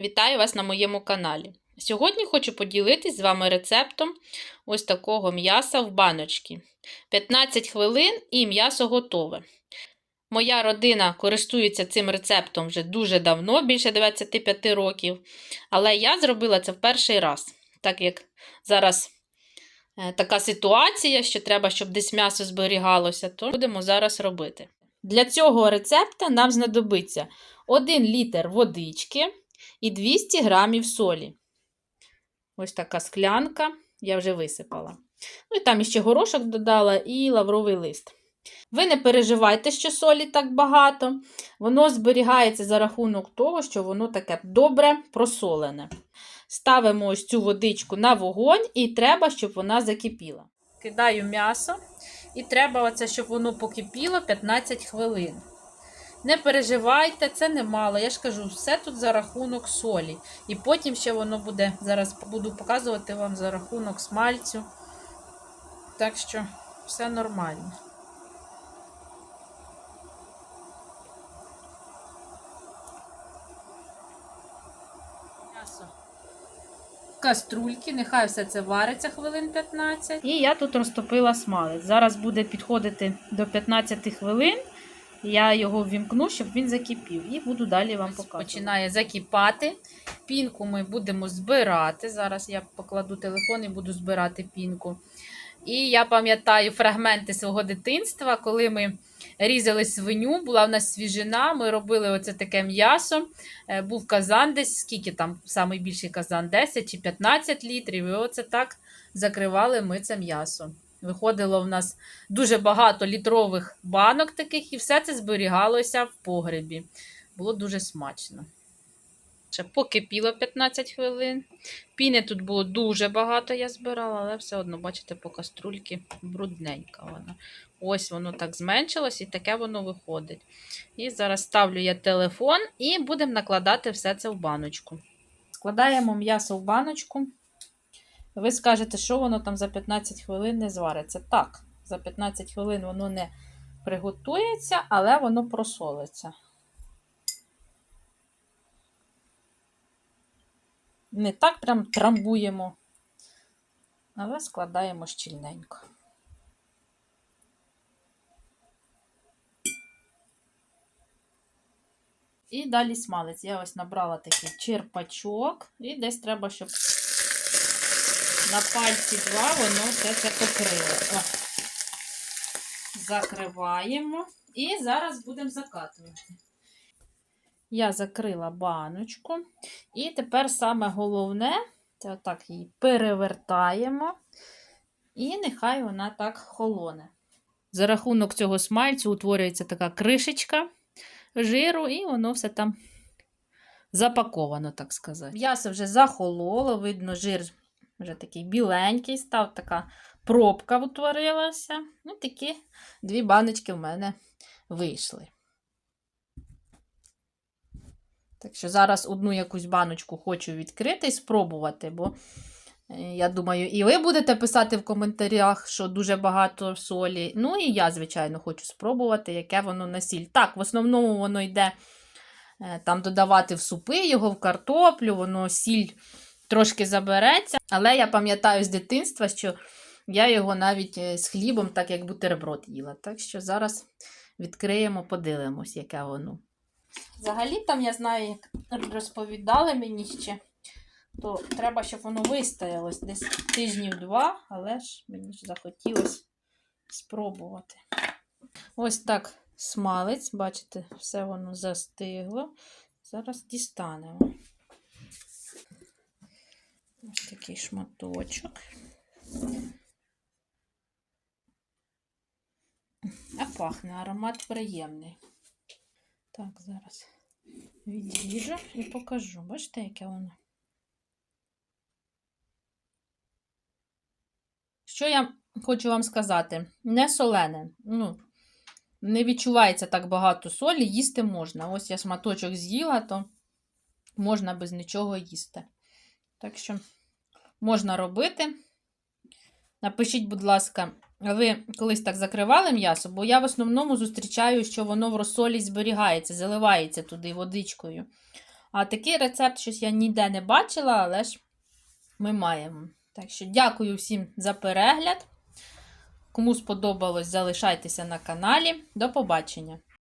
Вітаю вас на моєму каналі. Сьогодні хочу поділитись з вами рецептом ось такого м'яса в баночці. 15 хвилин і м'ясо готове. Моя родина користується цим рецептом вже дуже давно, більше 25 років. Але я зробила це в перший раз, так як зараз е, така ситуація, що треба, щоб десь м'ясо зберігалося, то будемо зараз робити. Для цього рецепта нам знадобиться 1 літр водички і 200 грамів солі. Ось така склянка, я вже висипала. Ну і там іще горошок додала і лавровий лист. Ви не переживайте, що солі так багато. Воно зберігається за рахунок того, що воно таке добре просолене. Ставимо ось цю водичку на вогонь і треба, щоб вона закипіла. Кидаю м'ясо і треба, оце, щоб воно покипіло 15 хвилин. Не переживайте, це немало. Я ж кажу, все тут за рахунок солі. І потім ще воно буде, зараз буду показувати вам за рахунок смальцю. Так що все нормально. Каструльки, нехай все це вариться хвилин 15. І я тут розтопила смалець. Зараз буде підходити до 15 хвилин. Я його ввімкну, щоб він закипів, і буду далі вам показувати. Починає закипати. Пінку ми будемо збирати. Зараз я покладу телефон і буду збирати пінку. І я пам'ятаю фрагменти свого дитинства, коли ми різали свиню, була в нас свіжина, ми робили оце таке м'ясо. Е, Був казан десь, скільки там найбільший казан, 10 чи 15 літрів. І оце так закривали ми це м'ясо. Виходило в нас дуже багато літрових банок таких, і все це зберігалося в погребі. Було дуже смачно. Ще покипіло 15 хвилин. Піни тут було дуже багато, я збирала, але все одно, бачите, по каструльки брудненька вона. Ось воно так зменшилось і таке воно виходить. І зараз ставлю я телефон і будемо накладати все це в баночку. Складаємо м'ясо в баночку. Ви скажете, що воно там за 15 хвилин не звариться. Так, за 15 хвилин воно не приготується, але воно просолиться. Не так прям трамбуємо, але складаємо щільненько. І далі смалець. Я ось набрала такий черпачок, і десь треба, щоб на пальці два воно все це покрило. О. Закриваємо і зараз будемо закатувати. Я закрила баночку. І тепер саме головне, це отак її перевертаємо, і нехай вона так холоне. За рахунок цього смальцю утворюється така кришечка жиру, і воно все там запаковано, так сказати. М'ясо вже захололо, видно, жир вже такий біленький став, така пробка утворилася. Ну, такі дві баночки в мене вийшли. Так що зараз одну якусь баночку хочу відкрити і спробувати, бо е, я думаю, і ви будете писати в коментарях, що дуже багато солі. Ну, і я, звичайно, хочу спробувати, яке воно на сіль. Так, в основному воно йде е, там додавати в супи його, в картоплю, воно сіль трошки забереться. Але я пам'ятаю з дитинства, що я його навіть е, з хлібом, так як бутерброд їла. Так що зараз відкриємо, подивимось, яке воно. Взагалі, там я знаю, як розповідали мені ще, то треба, щоб воно вистоялось десь тижнів два, але ж мені ж захотілося спробувати. Ось так смалець, бачите, все воно застигло. Зараз дістанемо. Ось такий шматочок. А пахне аромат приємний. Так, зараз відріжу і покажу. Бачите, яке воно? Що я хочу вам сказати? Не солене. Ну, не відчувається так багато солі, їсти можна. Ось я шматочок з'їла, то можна без нічого їсти. Так що можна робити. Напишіть, будь ласка, ви колись так закривали м'ясо, бо я в основному зустрічаю, що воно в розсолі зберігається, заливається туди водичкою. А такий рецепт щось я ніде не бачила, але ж ми маємо. Так що дякую всім за перегляд. Кому сподобалось, залишайтеся на каналі. До побачення!